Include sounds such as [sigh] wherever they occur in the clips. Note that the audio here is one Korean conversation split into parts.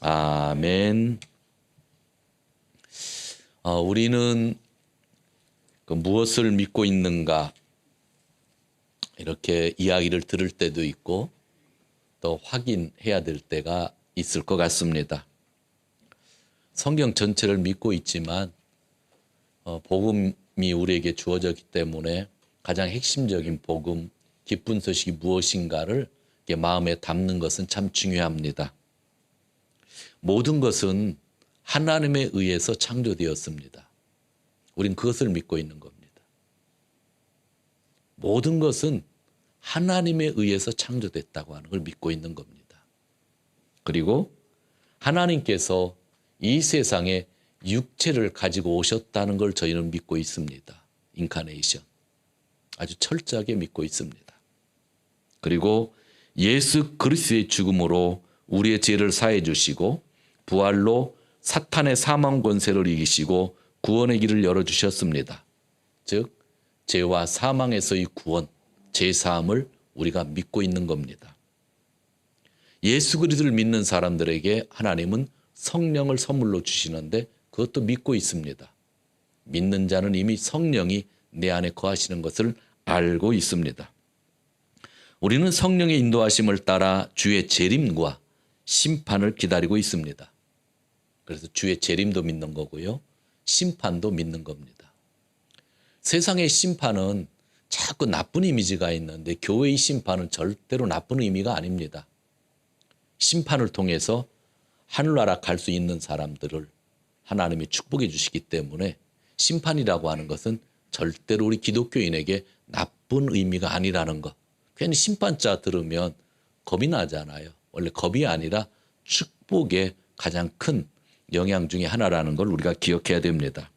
아멘. 어, 우리는 그 무엇을 믿고 있는가 이렇게 이야기를 들을 때도 있고 또 확인해야 될 때가 있을 것 같습니다. 성경 전체를 믿고 있지만 어, 복음이 우리에게 주어졌기 때문에 가장 핵심적인 복음, 기쁜 소식이 무엇인가를 마음에 담는 것은 참 중요합니다. 모든 것은 하나님에 의해서 창조되었습니다. 우린 그것을 믿고 있는 겁니다. 모든 것은 하나님에 의해서 창조됐다고 하는 걸 믿고 있는 겁니다. 그리고 하나님께서 이 세상에 육체를 가지고 오셨다는 걸 저희는 믿고 있습니다. 인카네이션. 아주 철저하게 믿고 있습니다. 그리고 예수 그리스도의 죽음으로 우리의 죄를 사해 주시고 부활로 사탄의 사망 권세를 이기시고 구원의 길을 열어 주셨습니다. 즉 죄와 사망에서의 구원, 죄 사함을 우리가 믿고 있는 겁니다. 예수 그리스도를 믿는 사람들에게 하나님은 성령을 선물로 주시는데 그것도 믿고 있습니다. 믿는 자는 이미 성령이 내 안에 거하시는 것을 알고 있습니다. 우리는 성령의 인도하심을 따라 주의 재림과 심판을 기다리고 있습니다. 그래서 주의 재림도 믿는 거고요. 심판도 믿는 겁니다. 세상의 심판은 자꾸 나쁜 이미지가 있는데 교회의 심판은 절대로 나쁜 의미가 아닙니다. 심판을 통해서 하늘나라 갈 수 있는 사람들을 하나님이 축복해 주시기 때문에 심판이라고 하는 것은 절대로 우리 기독교인에게 나쁜 의미가 아니라는 것. 괜히 심판자 들으면 겁이 나잖아요. 원래 겁이 아니라 축복의 가장 큰 영향 중의 하나라는 걸 우리가 기억해야 됩니다.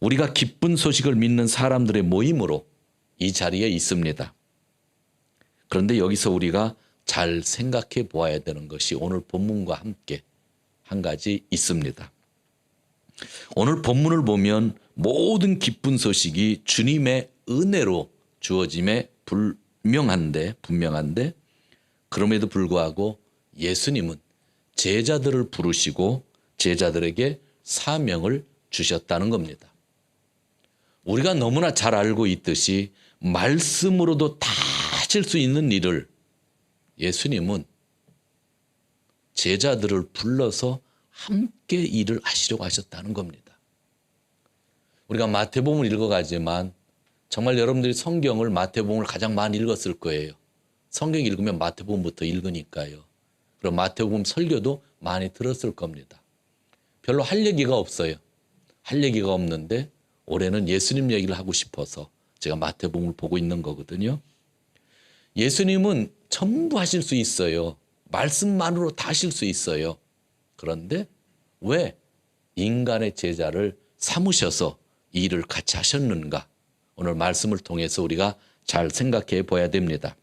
우리가 기쁜 소식을 믿는 사람들의 모임으로 이 자리에 있습니다. 그런데 여기서 우리가 잘 생각해 보아야 되는 것이 오늘 본문과 함께 한 가지 있습니다. 오늘 본문을 보면 모든 기쁜 소식이 주님의 은혜로 주어짐에 분명한데 분명한데 그럼에도 불구하고 예수님은 제자들을 부르시고 제자들에게 사명을 주셨다는 겁니다. 우리가 너무나 잘 알고 있듯이 말씀으로도 다 하실 수 있는 일을 예수님은 제자들을 불러서 함께 일을 하시려고 하셨다는 겁니다. 우리가 마태복음을 읽어가지만 정말 여러분들이 성경을 마태복음을 가장 많이 읽었을 거예요. 성경 읽으면 마태복음부터 읽으니까요. 그럼 마태복음 설교도 많이 들었을 겁니다. 별로 할 얘기가 없어요. 할 얘기가 없는데 올해는 예수님 얘기를 하고 싶어서 제가 마태복음을 보고 있는 거거든요. 예수님은 전부 하실 수 있어요. 말씀만으로 다 하실 수 있어요. 그런데 왜 인간의 제자를 삼으셔서 이 일을 같이 하셨는가? 오늘 말씀을 통해서 우리가 잘 생각해 봐야 됩니다.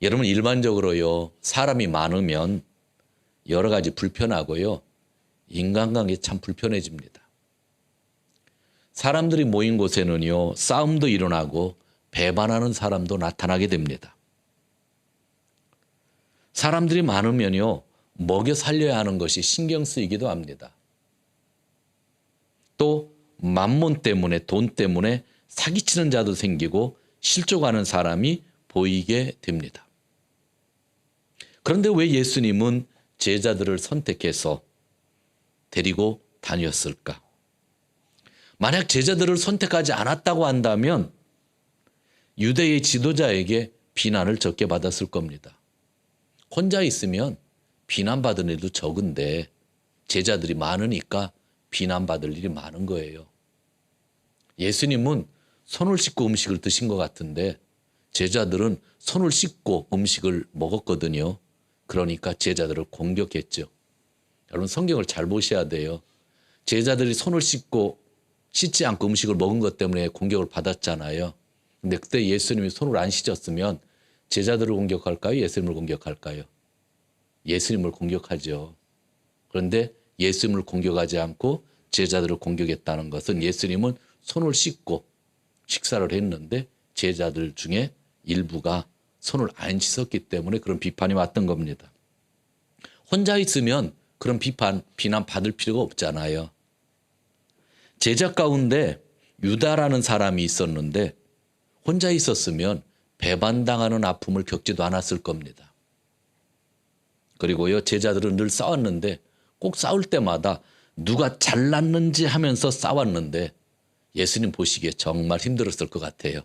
여러분 일반적으로요. 사람이 많으면 여러 가지 불편하고요. 인간관계 참 불편해집니다. 사람들이 모인 곳에는요. 싸움도 일어나고 배반하는 사람도 나타나게 됩니다. 사람들이 많으면요. 먹여 살려야 하는 것이 신경 쓰이기도 합니다. 또 만몬 때문에 돈 때문에 사기치는 자도 생기고 실족하는 사람이 보이게 됩니다. 그런데 왜 예수님은 제자들을 선택해서 데리고 다녔을까? 만약 제자들을 선택하지 않았다고 한다면 유대의 지도자에게 비난을 적게 받았을 겁니다. 혼자 있으면 비난받은 일도 적은데 제자들이 많으니까 비난받을 일이 많은 거예요. 예수님은 손을 씻고 음식을 드신 것 같은데 제자들은 손을 씻고 음식을 먹었거든요. 그러니까 제자들을 공격했죠. 여러분 성경을 잘 보셔야 돼요. 제자들이 손을 씻고 씻지 않고 음식을 먹은 것 때문에 공격을 받았잖아요. 근데 그때 예수님이 손을 안 씻었으면 제자들을 공격할까요? 예수님을 공격할까요? 예수님을 공격하죠. 그런데 예수님을 공격하지 않고 제자들을 공격했다는 것은 예수님은 손을 씻고 식사를 했는데 제자들 중에 일부가 손을 안 씻었기 때문에 그런 비판이 왔던 겁니다. 혼자 있으면 그런 비판, 비난 받을 필요가 없잖아요. 제자 가운데 유다라는 사람이 있었는데 혼자 있었으면 배반당하는 아픔을 겪지도 않았을 겁니다. 그리고요, 제자들은 늘 싸웠는데 꼭 싸울 때마다 누가 잘났는지 하면서 싸웠는데 예수님 보시기에 정말 힘들었을 것 같아요.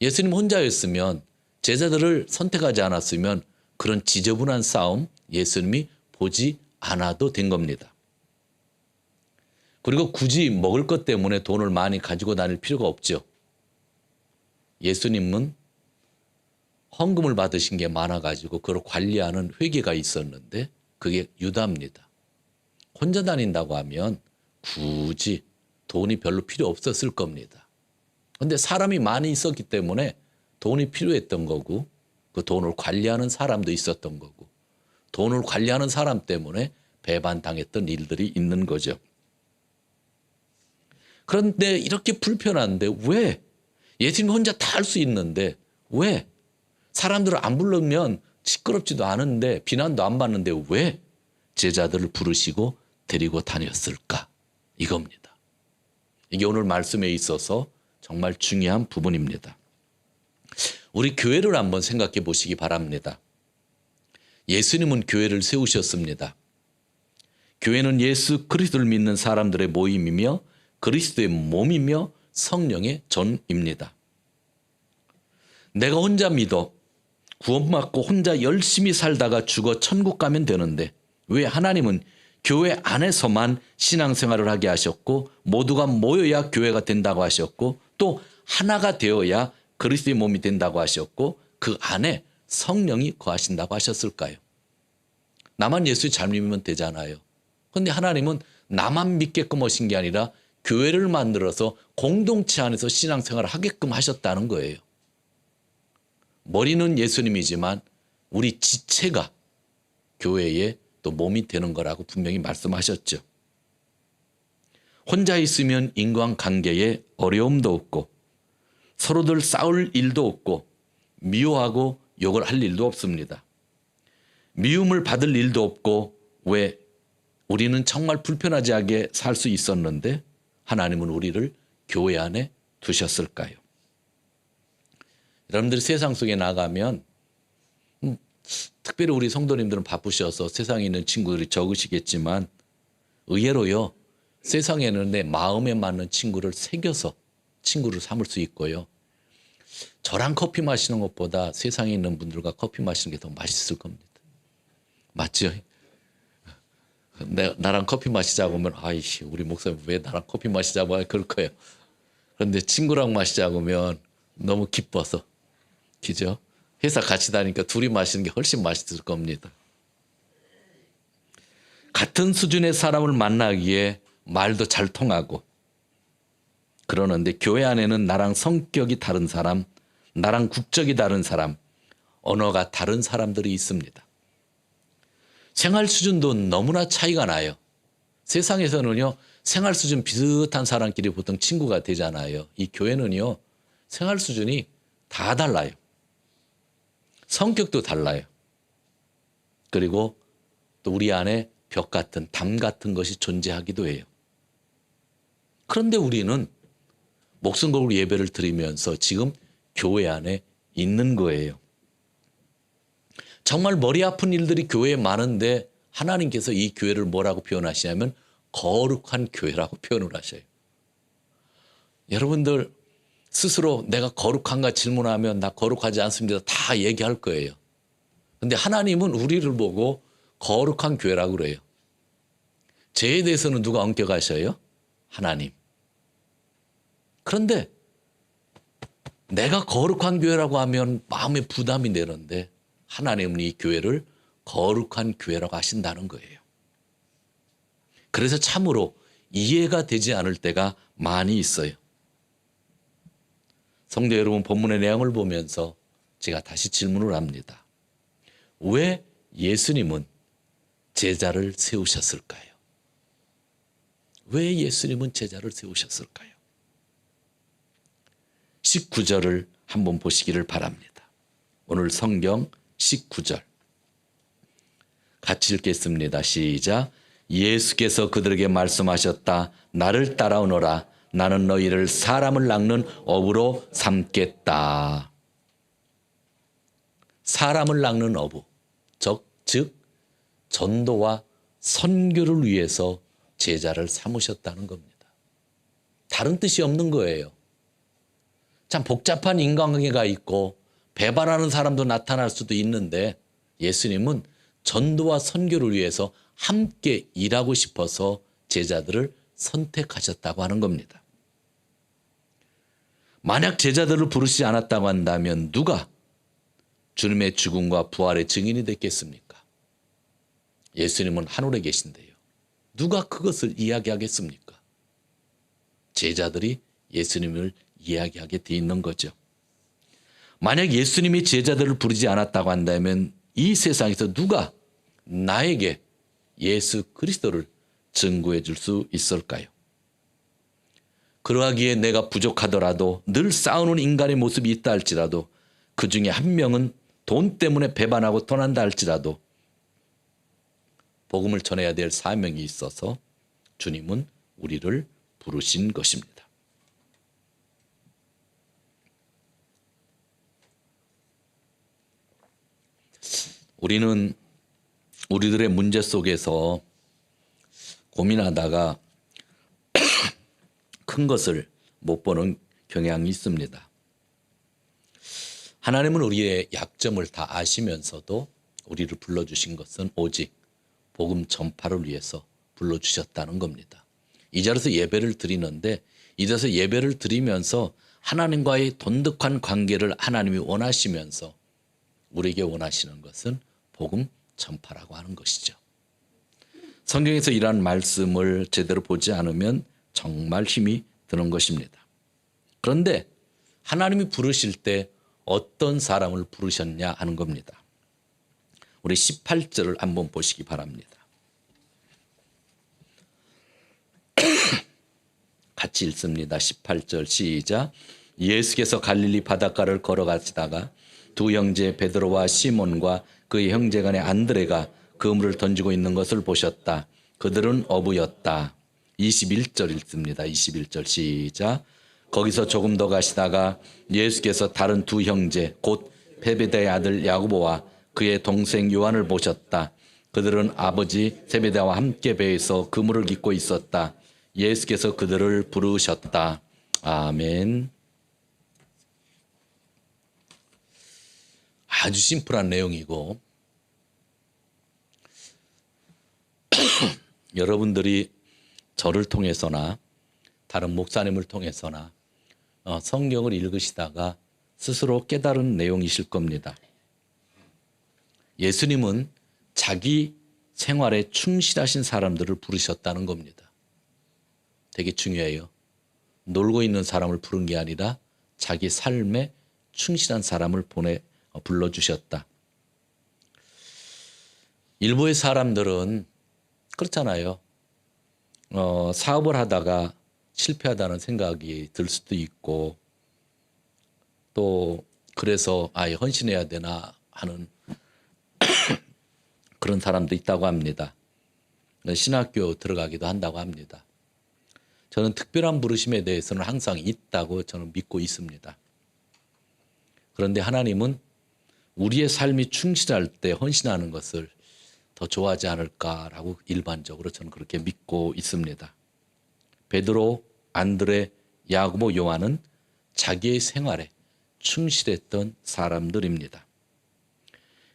예수님 혼자였으면 제자들을 선택하지 않았으면 그런 지저분한 싸움 예수님이 보지 않아도 된 겁니다. 그리고 굳이 먹을 것 때문에 돈을 많이 가지고 다닐 필요가 없죠. 예수님은 헌금을 받으신 게 많아가지고 그걸 관리하는 회계가 있었는데 그게 유다입니다. 혼자 다닌다고 하면 굳이 돈이 별로 필요 없었을 겁니다. 근데 사람이 많이 있었기 때문에 돈이 필요했던 거고 그 돈을 관리하는 사람도 있었던 거고 돈을 관리하는 사람 때문에 배반당했던 일들이 있는 거죠. 그런데 이렇게 불편한데 왜 예수님 혼자 다 할 수 있는데 왜 사람들을 안 부르면 시끄럽지도 않은데 비난도 안 받는데 왜 제자들을 부르시고 데리고 다녔을까 이겁니다. 이게 오늘 말씀에 있어서 정말 중요한 부분입니다. 우리 교회를 한번 생각해 보시기 바랍니다. 예수님은 교회를 세우셨습니다. 교회는 예수 그리스도를 믿는 사람들의 모임이며 그리스도의 몸이며 성령의 전입니다. 내가 혼자 믿어 구원받고 혼자 열심히 살다가 죽어 천국 가면 되는데 왜 하나님은 교회 안에서만 신앙생활을 하게 하셨고 모두가 모여야 교회가 된다고 하셨고 또 하나가 되어야 그리스도의 몸이 된다고 하셨고 그 안에 성령이 거하신다고 하셨을까요? 나만 예수 잘 믿으면 되잖아요. 근데 하나님은 나만 믿게끔 하신 게 아니라 교회를 만들어서 공동체 안에서 신앙생활을 하게끔 하셨다는 거예요. 머리는 예수님이지만 우리 지체가 교회의 또 몸이 되는 거라고 분명히 말씀하셨죠. 혼자 있으면 인간관계에 어려움도 없고 서로들 싸울 일도 없고 미워하고 욕을 할 일도 없습니다. 미움을 받을 일도 없고 왜 우리는 정말 불편하지 않게 살 수 있었는데 하나님은 우리를 교회 안에 두셨을까요? 여러분들이 세상 속에 나가면 음, 특별히 우리 성도님들은 바쁘셔서 세상에 있는 친구들이 적으시겠지만 의외로요 세상에는 내 마음에 맞는 친구를 새겨서 친구를 삼을 수 있고요. 저랑 커피 마시는 것보다 세상에 있는 분들과 커피 마시는 게 더 맛있을 겁니다. 맞죠? 내, 나랑 커피 마시자고 하면 아이씨 우리 목사님 왜 나랑 커피 마시자고 하 그럴 거예요. 그런데 친구랑 마시자고 하면 너무 기뻐서 그죠? 회사 같이 다니까 둘이 마시는 게 훨씬 맛있을 겁니다. 같은 수준의 사람을 만나기에 말도 잘 통하고 그러는데 교회 안에는 나랑 성격이 다른 사람, 나랑 국적이 다른 사람, 언어가 다른 사람들이 있습니다. 생활 수준도 너무나 차이가 나요. 세상에서는요, 생활 수준 비슷한 사람끼리 보통 친구가 되잖아요. 이 교회는요, 생활 수준이 다 달라요. 성격도 달라요. 그리고 또 우리 안에 벽 같은 담 같은 것이 존재하기도 해요. 그런데 우리는 목숨 걸고 예배를 드리면서 지금 교회 안에 있는 거예요. 정말 머리 아픈 일들이 교회에 많은데 하나님께서 이 교회를 뭐라고 표현하시냐면 거룩한 교회라고 [laughs] 표현을 하셔요. 여러분들 스스로 내가 거룩한가 질문하면 나 거룩하지 않습니다. 다 얘기할 거예요. 근데 하나님은 우리를 보고 거룩한 교회라고 그래요. 죄에 대해서는 누가 엄격하셔요? 하나님. 그런데 내가 거룩한 교회라고 하면 마음에 부담이 되는데 하나님은 이 교회를 거룩한 교회라고 하신다는 거예요. 그래서 참으로 이해가 되지 않을 때가 많이 있어요. 성도 여러분 본문의 내용을 보면서 제가 다시 질문을 합니다. 왜 예수님은 제자를 세우셨을까요? 왜 예수님은 제자를 세우셨을까요? 19절을 한번 보시기를 바랍니다. 오늘 성경 19절. 같이 읽겠습니다. 시작. 예수께서 그들에게 말씀하셨다. 나를 따라오너라. 나는 너희를 사람을 낚는 어부로 삼겠다. 사람을 낚는 어부. 즉, 즉 전도와 선교를 위해서 제자를 삼으셨다는 겁니다. 다른 뜻이 없는 거예요. 참 복잡한 인간관계가 있고 배반하는 사람도 나타날 수도 있는데 예수님은 전도와 선교를 위해서 함께 일하고 싶어서 제자들을 선택하셨다고 하는 겁니다. 만약 제자들을 부르시지 않았다고 한다면 누가 주님의 죽음과 부활의 증인이 됐겠습니까? 예수님은 하늘에 계신데요. 누가 그것을 이야기하겠습니까? 제자들이 예수님을 이야기하게 돼 있는 거죠. 만약 예수님이 제자들을 부르지 않았다고 한다면 이 세상에서 누가 나에게 예수 그리스도를 증거해 줄 수 있을까요? 그러하기에 내가 부족하더라도 늘 싸우는 인간의 모습이 있다 할지라도 그 중에 한 명은 돈 때문에 배반하고 떠난다 할지라도 복음을 전해야 될 사명이 있어서 주님은 우리를 부르신 것입니다. 우리는 우리들의 문제 속에서 고민하다가 [clears throat] 큰 것을 못 보는 경향이 있습니다. 하나님은 우리의 약점을 다 아시면서도 우리를 불러주신 것은 오직 복음 전파를 위해서 불러주셨다는 겁니다. 이 자리에서 예배를 드리는데 이 자리에서 예배를 드리면서 하나님과의 돈득한 관계를 하나님이 원하시면서 우리에게 원하시는 것은 복음 전파라고 하는 것이죠. 성경에서 이러한 말씀을 제대로 보지 않으면 정말 힘이 드는 것입니다. 그런데 하나님이 부르실 때 어떤 사람을 부르셨냐 하는 겁니다. 우리 18절을 한번 보시기 바랍니다. [clears throat] 같이 읽습니다. 18절 시작. 예수께서 갈릴리 바닷가를 걸어가시다가 두 형제 베드로와 시몬과 그의 형제간의 안드레가 그물을 던지고 있는 것을 보셨다. 그들은 어부였다. 21절 읽습니다. 21절 시작. 거기서 조금 더 가시다가 예수께서 다른 두 형제 곧 베베다의 아들 야고보와 그의 동생 요한을 보셨다. 그들은 아버지 세베다와 함께 배에서 그물을 깃고 있었다. 예수께서 그들을 부르셨다. 아멘. 아주 심플한 내용이고 [clears throat] 여러분들이 저를 통해서나 다른 목사님을 통해서나 어, 성경을 읽으시다가 스스로 깨달은 내용이실 겁니다. 예수님은 자기 생활에 충실하신 사람들을 부르셨다는 겁니다. 되게 중요해요. 놀고 있는 사람을 부른 게 아니라 자기 삶에 충실한 사람을 보내 어, 불러주셨다. 일부의 사람들은 그렇잖아요. 어, 사업을 하다가 실패하다는 생각이 들 수도 있고 또 그래서 아예 헌신해야 되나 하는 [coughs] 그런 사람도 있다고 합니다. 신학교 들어가기도 한다고 합니다. 저는 특별한 부르심에 대해서는 항상 있다고 저는 믿고 있습니다. 그런데 하나님은 우리의 삶이 충실할 때 헌신하는 것을 더 좋아하지 않을까라고 일반적으로 저는 그렇게 믿고 있습니다. 베드로, 안드레, 야고보, 요한은 자기의 생활에 충실했던 사람들입니다.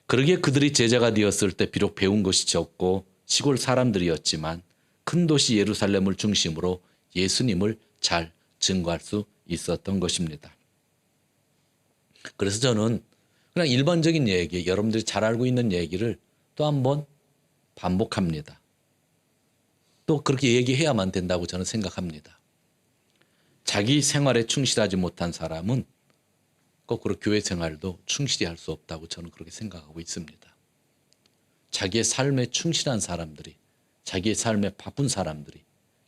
그러기에 그들이 제자가 되었을 때 비록 배운 것이 적고 시골 사람들이었지만 큰 도시 예루살렘을 중심으로 예수님을 잘 증거할 수 있었던 것입니다. 그래서 저는 그냥 일반적인 얘기, 여러분들이 잘 알고 있는 얘기를 또 한 번 반복합니다. 또 그렇게 얘기해야만 된다고 저는 생각합니다. 자기 생활에 충실하지 못한 사람은 거꾸로 교회 생활도 충실히 할 수 없다고 저는 그렇게 생각하고 있습니다. 자기의 삶에 충실한 사람들이, 자기의 삶에 바쁜 사람들이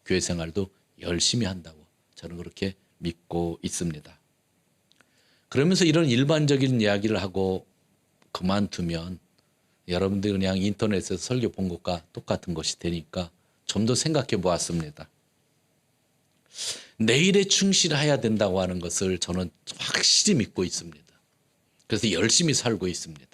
교회 생활도 열심히 한다고 저는 그렇게 믿고 있습니다. 그러면서 이런 일반적인 이야기를 하고 그만두면 여러분들 그냥 인터넷에서 설교 본 것과 똑같은 것이 되니까 좀 더 생각해 보았습니다. 내일에 충실해야 된다고 하는 것을 저는 확실히 믿고 있습니다. 그래서 열심히 살고 있습니다.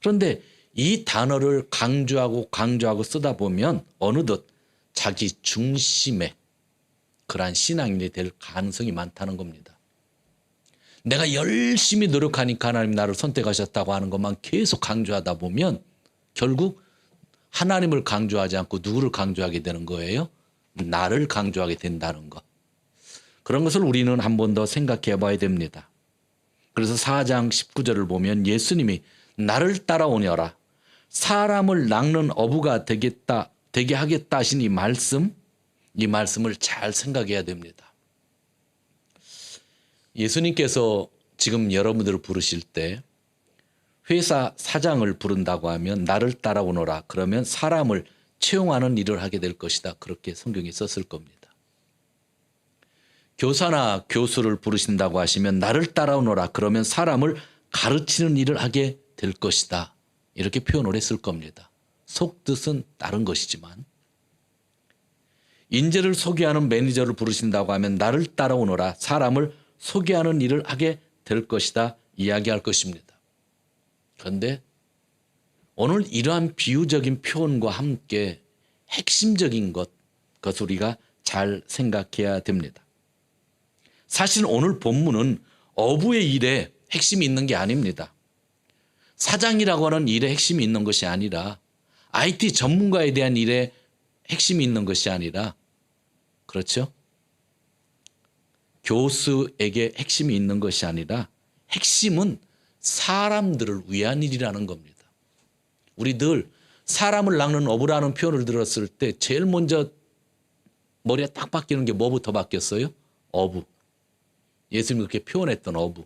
그런데 이 단어를 강조하고 강조하고 쓰다 보면 어느덧 자기 중심의 그러한 신앙인이 될 가능성이 많다는 겁니다. 내가 열심히 노력하니까 하나님 나를 선택하셨다고 하는 것만 계속 강조하다 보면 결국 하나님을 강조하지 않고 누구를 강조하게 되는 거예요? 나를 강조하게 된다는 것. 그런 것을 우리는 한 번 더 생각해 봐야 됩니다. 그래서 4장 19절을 보면 예수님이 나를 따라오너라. 사람을 낚는 어부가 되겠다, 되게 하겠다 하신 이 말씀, 이 말씀을 잘 생각해야 됩니다. 예수님께서 지금 여러분들을 부르실 때 회사 사장을 부른다고 하면 나를 따라오너라. 그러면 사람을 채용하는 일을 하게 될 것이다. 그렇게 성경에 썼을 겁니다. 교사나 교수를 부르신다고 하시면 나를 따라오너라. 그러면 사람을 가르치는 일을 하게 될 것이다. 이렇게 표현을 했을 겁니다. 속뜻은 다른 것이지만 인재를 소개하는 매니저를 부르신다고 하면 나를 따라오너라. 사람을 소개하는 일을 하게 될 것이다. 이야기할 것입니다. 그런데 오늘 이러한 비유적인 표현과 함께 핵심적인 것, 그것을 우리가 잘 생각해야 됩니다. 사실 오늘 본문은 어부의 일에 핵심이 있는 게 아닙니다. 사장이라고 하는 일에 핵심이 있는 것이 아니라 IT 전문가에 대한 일에 핵심이 있는 것이 아니라 그렇죠? 교수에게 핵심이 있는 것이 아니라 핵심은 사람들을 위한 일이라는 겁니다. 우리 늘 사람을 낚는 어부라는 표현을 들었을 때 제일 먼저 머리에 딱 바뀌는 게 뭐부터 바뀌었어요? 어부. 예수님이 그렇게 표현했던 어부.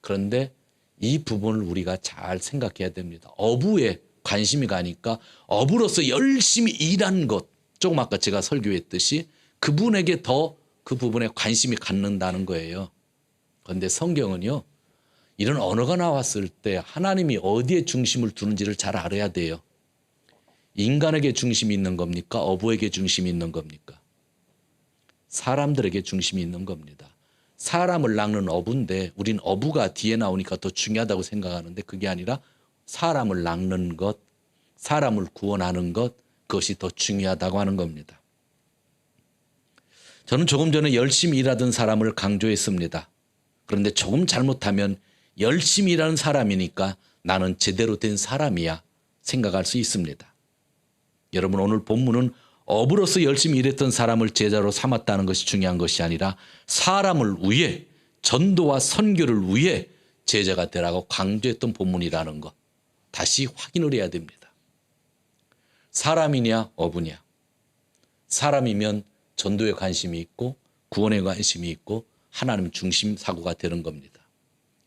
그런데 이 부분을 우리가 잘 생각해야 됩니다. 어부에 관심이 가니까 어부로서 열심히 일한 것, 조금 아까 제가 설교했듯이 그분에게 더 그 부분에 관심이 갖는다는 거예요. 그런데 성경은요, 이런 언어가 나왔을 때 하나님이 어디에 중심을 두는지를 잘 알아야 돼요. 인간에게 중심이 있는 겁니까? 어부에게 중심이 있는 겁니까? 사람들에게 중심이 있는 겁니다. 사람을 낚는 어부인데 우린 어부가 뒤에 나오니까 더 중요하다고 생각하는데 그게 아니라 사람을 낚는 것, 사람을 구원하는 것, 그것이 더 중요하다고 하는 겁니다. 저는 조금 전에 열심히 일하던 사람을 강조했습니다. 그런데 조금 잘못하면 열심히 일하는 사람이니까 나는 제대로 된 사람이야 생각할 수 있습니다. 여러분 오늘 본문은 업으로서 열심히 일했던 사람을 제자로 삼았다는 것이 중요한 것이 아니라 사람을 위해 전도와 선교를 위해 제자가 되라고 강조했던 본문이라는 것 다시 확인을 해야 됩니다. 사람이냐 어부냐 사람이면 전도에 관심이 있고 구원에 관심이 있고 하나님 중심 사고가 되는 겁니다.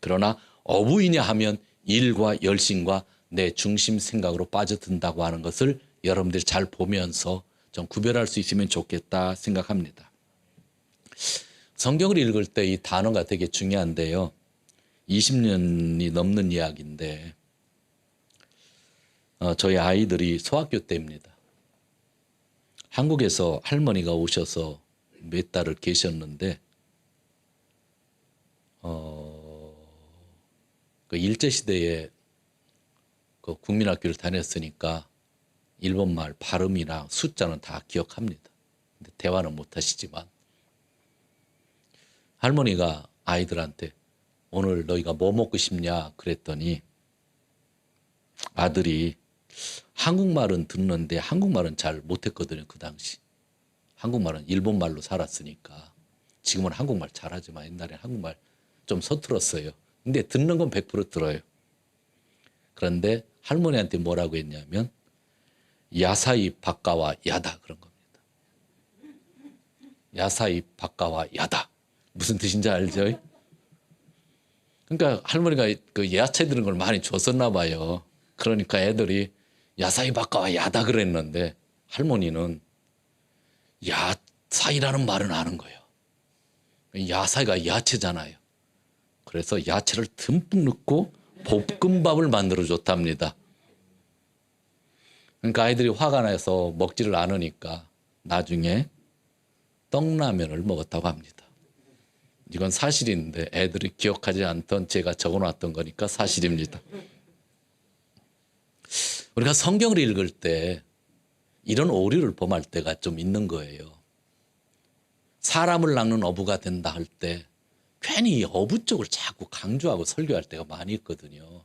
그러나 어부이냐 하면 일과 열심과 내 중심 생각으로 빠져든다고 하는 것을 여러분들이 잘 보면서 좀 구별할 수 있으면 좋겠다 생각합니다. 성경을 읽을 때 이 단어가 되게 중요한데요. 20년이 넘는 이야기인데 어, 저희 아이들이 소학교 때입니다. 한국에서 할머니가 오셔서 몇 달을 계셨는데 어, 그 일제 시대에 그 국민학교를 다녔으니까 일본 말 발음이나 숫자는 다 기억합니다. 근데 대화는 못 하시지만 할머니가 아이들한테 오늘 너희가 뭐 먹고 싶냐 그랬더니 아들이 한국말은 듣는데 한국말은 잘 못했거든요 그 당시. 한국말은 일본말로 살았으니까. 지금은 한국말 잘하지만 옛날에 한국말 좀 서툴었어요. 근데 듣는 건 100% 들어요. 그런데 할머니한테 뭐라고 했냐면 야사이 바까와 야다 그런 겁니다. 야사이 바까와 야다. 무슨 뜻인지 알죠? 그러니까 할머니가 그 야채 드는 걸 많이 줬었나 봐요. 그러니까 애들이 야사이 바까와 야다 그랬는데 할머니는 야사이라는 말은 아는 거예요. 야사이가 야채잖아요. 그래서 야채를 듬뿍 넣고 볶음밥을 만들어 줬답니다. 그러니까 아이들이 화가 나서 먹지를 않으니까 나중에 떡라면을 먹었다고 합니다. 이건 사실인데 애들이 기억하지 않던 제가 적어놨던 거니까 사실입니다. 우리가 성경을 읽을 때 이런 오류를 범할 때가 좀 있는 거예요. 사람을 낚는 어부가 된다 할 때 괜히 어부 쪽을 자꾸 강조하고 설교할 때가 많이 있거든요.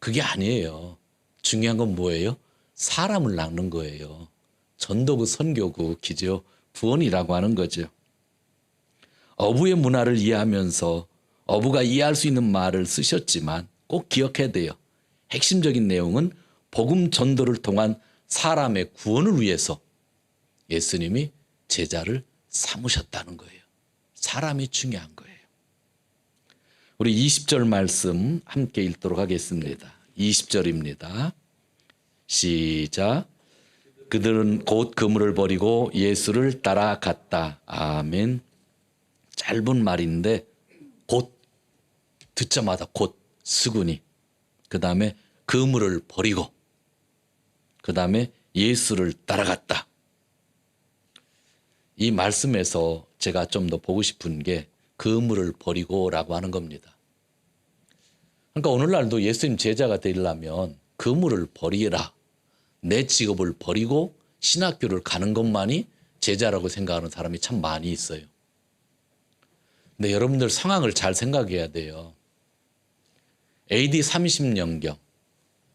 그게 아니에요. 중요한 건 뭐예요? 사람을 낚는 거예요. 전도부 선교구 기죠. 부원이라고 하는 거죠. 어부의 문화를 이해하면서 어부가 이해할 수 있는 말을 쓰셨지만 꼭 기억해야 돼요. 핵심적인 내용은 복음 전도를 통한 사람의 구원을 위해서 예수님이 제자를 삼으셨다는 거예요. 사람이 중요한 거예요. 우리 20절 말씀 함께 읽도록 하겠습니다. 20절입니다. 시작. 그들은 곧 그물을 버리고 예수를 따라갔다. 아멘. 짧은 말인데 곧 듣자마자 곧 수군이 그 다음에 그물을 버리고 그 다음에 예수를 따라갔다. 이 말씀에서 제가 좀 더 보고 싶은 게 그물을 버리고 라고 하는 겁니다. 그러니까 오늘날도 예수님 제자가 되려면 그물을 버리라. 내 직업을 버리고 신학교를 가는 것만이 제자라고 생각하는 사람이 참 많이 있어요. 근데 여러분들 상황을 잘 생각해야 돼요. AD 30년경,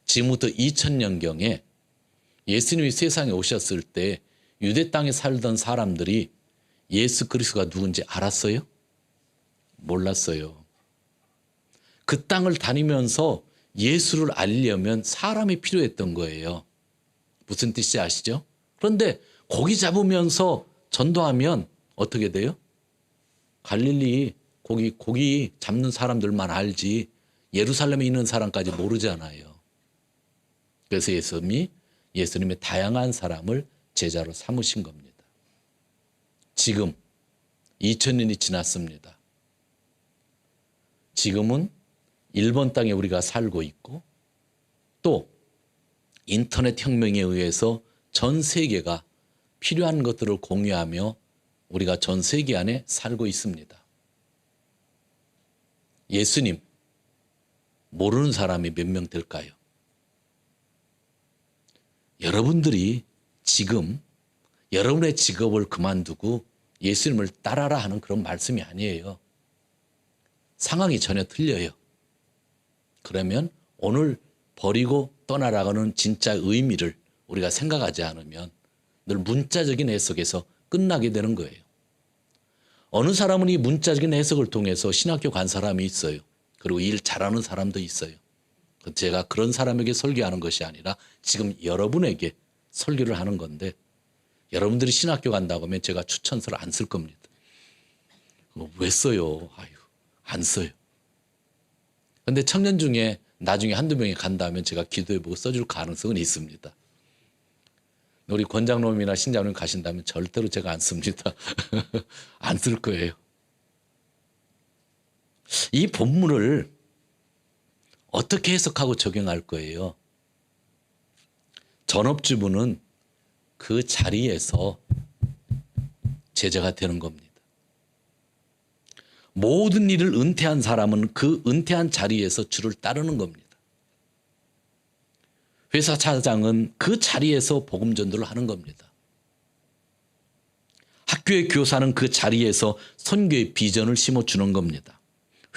지금부터 2000년경에 예수님이 세상에 오셨을 때 유대 땅에 살던 사람들이 예수 그리스도가 누군지 알았어요? 몰랐어요. 그 땅을 다니면서 예수를 알려면 사람이 필요했던 거예요. 무슨 뜻이 아시죠? 그런데 고기 잡으면서 전도하면 어떻게 돼요? 갈릴리 고기 고기 잡는 사람들만 알지 예루살렘에 있는 사람까지 모르잖아요. 그래서 예수님이 예수님의 다양한 사람을 제자로 삼으신 겁니다. 지금 2000년이 지났습니다. 지금은 일본 땅에 우리가 살고 있고 또 인터넷 혁명에 의해서 전 세계가 필요한 것들을 공유하며 우리가 전 세계 안에 살고 있습니다. 예수님 모르는 사람이 몇 명 될까요? 여러분들이 지금 여러분의 직업을 그만두고 예수님을 따라라 하는 그런 말씀이 아니에요. 상황이 전혀 틀려요. 그러면 오늘 버리고 떠나라가는 진짜 의미를 우리가 생각하지 않으면 늘 문자적인 해석에서 끝나게 되는 거예요. 어느 사람은 이 문자적인 해석을 통해서 신학교 간 사람이 있어요. 그리고 일 잘하는 사람도 있어요. 제가 그런 사람에게 설교하는 것이 아니라 지금 여러분에게 설교를 하는 건데 여러분들이 신학교 간다고 하면 제가 추천서를 안 쓸 겁니다. 뭐왜 써요? 아유, 안 써요. 근데 청년 중에 나중에 한두 명이 간다면 제가 기도해보고 써줄 가능성은 있습니다. 우리 권장로님이나 신장로님 가신다면 절대로 제가 안 씁니다. [laughs] 안 쓸 거예요. 이 본문을 어떻게 해석하고 적용할 거예요? 전업주부는 그 자리에서 제자가 되는 겁니다. 모든 일을 은퇴한 사람은 그 은퇴한 자리에서 주를 따르는 겁니다. 회사 차장은 그 자리에서 복음 전도를 하는 겁니다. 학교의 교사는 그 자리에서 선교의 비전을 심어 주는 겁니다.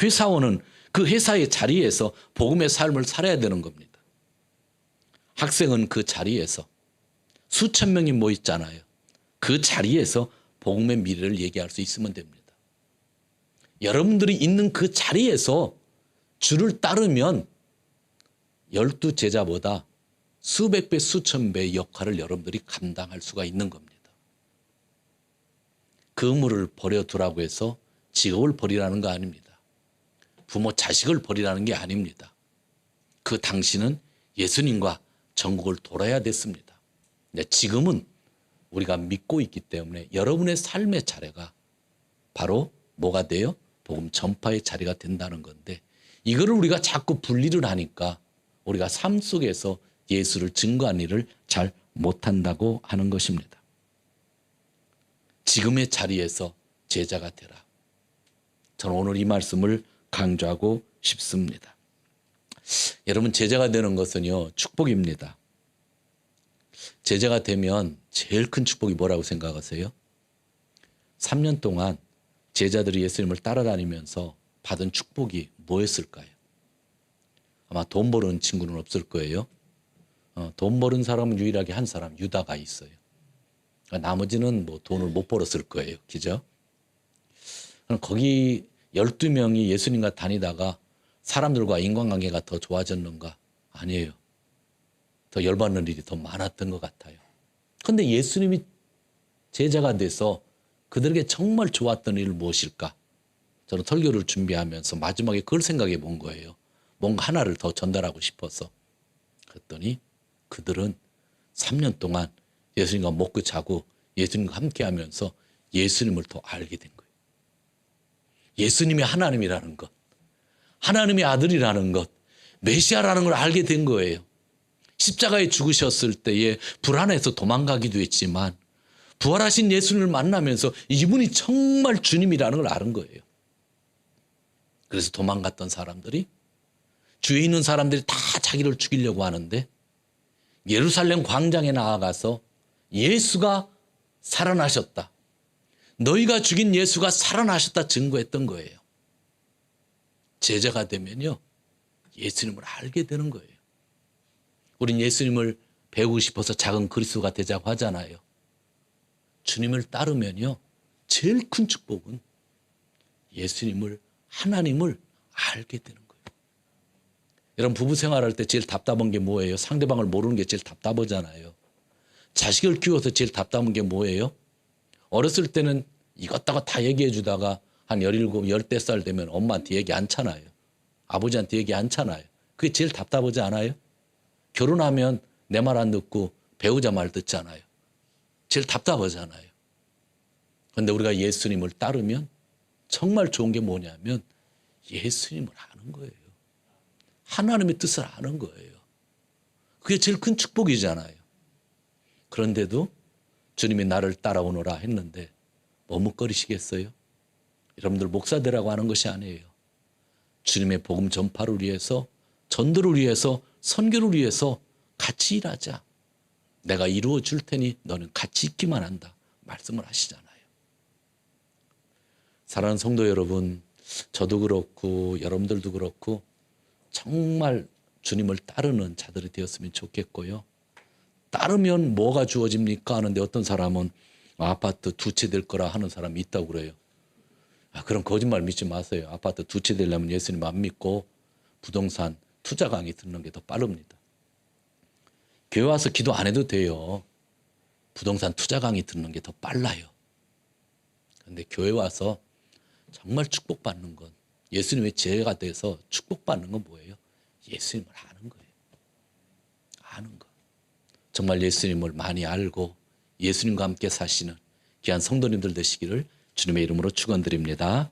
회사원은 그 회사의 자리에서 복음의 삶을 살아야 되는 겁니다. 학생은 그 자리에서 수천 명이 모여 있잖아요. 그 자리에서 복음의 미래를 얘기할 수 있으면 됩니다. 여러분들이 있는 그 자리에서 주를 따르면 열두 제자보다 수백 배, 수천 배의 역할을 여러분들이 감당할 수가 있는 겁니다. 그물을 버려두라고 해서 직업을 버리라는 거 아닙니다. 부모, 자식을 버리라는 게 아닙니다. 그 당신은 예수님과 전국을 돌아야 됐습니다. 지금은 우리가 믿고 있기 때문에 여러분의 삶의 차례가 바로 뭐가 돼요? 복음 전파의 자리가 된다는 건데 이거를 우리가 자꾸 분리를 하니까 우리가 삶 속에서 예수를 증거한 일을 잘 못한다고 하는 것입니다. 지금의 자리에서 제자가 되라. 저는 오늘 이 말씀을 강조하고 싶습니다. 여러분, 제자가 되는 것은요, 축복입니다. 제자가 되면 제일 큰 축복이 뭐라고 생각하세요? 3년 동안 제자들이 예수님을 따라다니면서 받은 축복이 뭐였을까요? 아마 돈 버는 친구는 없을 거예요. 어, 돈 버는 사람은 유일하게 한 사람 유다가 있어요. 나머지는 뭐 돈을 못 벌었을 거예요. 그죠? 거기 12명이 예수님과 다니다가 사람들과 인간관계가 더 좋아졌는가? 아니에요. 더 열받는 일이 더 많았던 것 같아요. 근데 예수님이 제자가 돼서 그들에게 정말 좋았던 일 무엇일까? 저는 설교를 준비하면서 마지막에 그걸 생각해 본 거예요. 뭔가 하나를 더 전달하고 싶어서. 그랬더니 그들은 3년 동안 예수님과 먹고 자고 예수님과 함께 하면서 예수님을 더 알게 된 거예요. 예수님이 하나님이라는 것, 하나님의 아들이라는 것, 메시아라는 걸 알게 된 거예요. 십자가에 죽으셨을 때에 불안해서 도망가기도 했지만 부활하신 예수님을 만나면서 이분이 정말 주님이라는 걸 아는 거예요. 그래서 도망갔던 사람들이 주위에 있는 사람들이 다 자기를 죽이려고 하는데 예루살렘 광장에 나아가서 예수가 살아나셨다. 너희가 죽인 예수가 살아나셨다 증거했던 거예요. 제자가 되면요. 예수님을 알게 되는 거예요. 우린 예수님을 배우고 싶어서 작은 그리스도가 되자고 하잖아요. 주님을 따르면요. 제일 큰 축복은 예수님을 하나님을 알게 되는 거예요. 여러분 부부 생활할 때 제일 답답한 게 뭐예요? 상대방을 모르는 게 제일 답답하잖아요. 자식을 키워서 제일 답답한 게 뭐예요? 어렸을 때는 이것다가 다 얘기해 주다가 한 열일곱, 열댓 살 되면 엄마한테 얘기 안 차나요? 아버지한테 얘기 안 차나요? 그게 제일 답답하지 않아요? 결혼하면 내 말 안 듣고 배우자 말 듣잖아요. 제일 답답하잖아요. 그런데 우리가 예수님을 따르면 정말 좋은 게 뭐냐면 예수님을 아는 거예요. 하나님의 뜻을 아는 거예요. 그게 제일 큰 축복이잖아요. 그런데도 주님이 나를 따라오너라 했는데 머뭇거리시겠어요? 여러분들 목사되라고 하는 것이 아니에요. 주님의 복음 전파를 위해서 전도를 위해서 선교를 위해서 같이 일하자. 내가 이루어 줄 테니 너는 같이 있기만 한다. 말씀을 하시잖아요. 사랑하는 성도 여러분, 저도 그렇고 여러분들도 그렇고 정말 주님을 따르는 자들이 되었으면 좋겠고요. 따르면 뭐가 주어집니까? 하는데 어떤 사람은 아파트 두 채 될 거라 하는 사람이 있다고 그래요. 아, 그럼 거짓말 믿지 마세요. 아파트 두 채 되려면 예수님 안 믿고 부동산 투자 강의 듣는 게 더 빠릅니다. 교회 와서 기도 안 해도 돼요. 부동산 투자 강의 듣는 게 더 빨라요. 근데 교회 와서 정말 축복받는 건 예수님의 제가 돼서 축복받는 건 뭐예요? 예수님을 아는 거. 정말 예수님을 많이 알고 예수님과 함께 사시는 귀한 성도님들 되시기를 주님의 이름으로 축원드립니다.